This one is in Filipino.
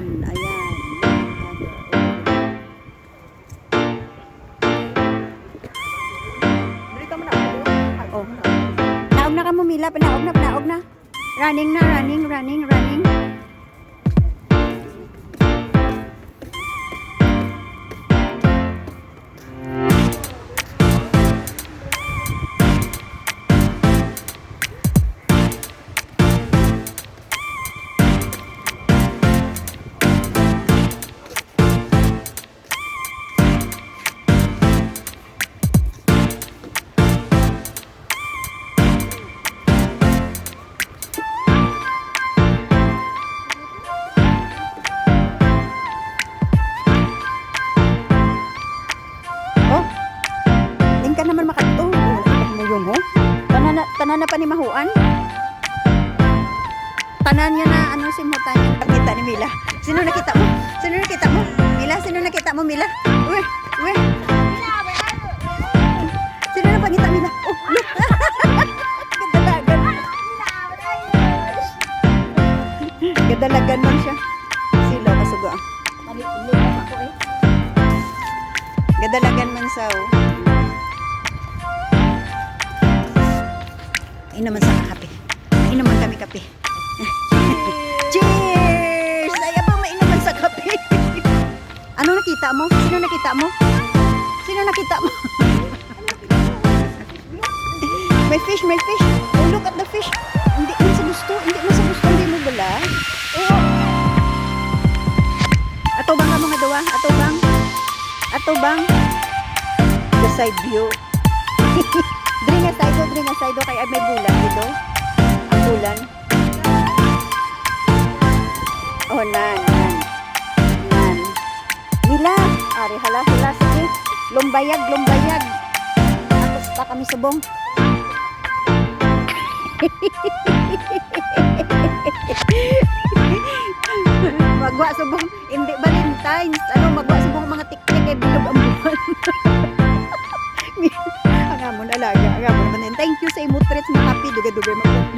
Ayan. Ayan. Oh. Naog na ka mo, Mila. Panaog na, panaog na. Running na, running, running, running. Ka naman makadto. Mo yung ho. Tanan na, tanan na pa ni mahuan. Tanan niya na ano si Mutan. Nakita ni Mila. Sino nakita mo? Sino nakita mo? Mila, sino nakita mo Mila? Uwe, uwe. Sino na pangita Mila? Oh, look. Gadalagan. Gadalagan man siya. Sila kasuga. Gadalagan man sa oh. Ay naman sa kape. Ay naman kami kape. Cheers! Ay ba mainom sa kape. ano nakita mo? Sino nakita mo? Sino nakita mo? may fish, may fish. Oh, look at the fish. Hindi man sa gusto. Hindi man sa gusto. Hindi mo bala. Oo. Ato bang ang mga dawa? Ato bang? Ato bang? The side view. Diri nga side do, diri nga side do. Kaya may bulan dito. Ang bulan. Oh, nan, nan. Nan. Mila. Ari, hala, hala. Sige. Lumbayag, lumbayag. Tapos pa kami subong. magwa subong hindi Valentine's ano magwa subong mga tiktik kay bilog ang Dube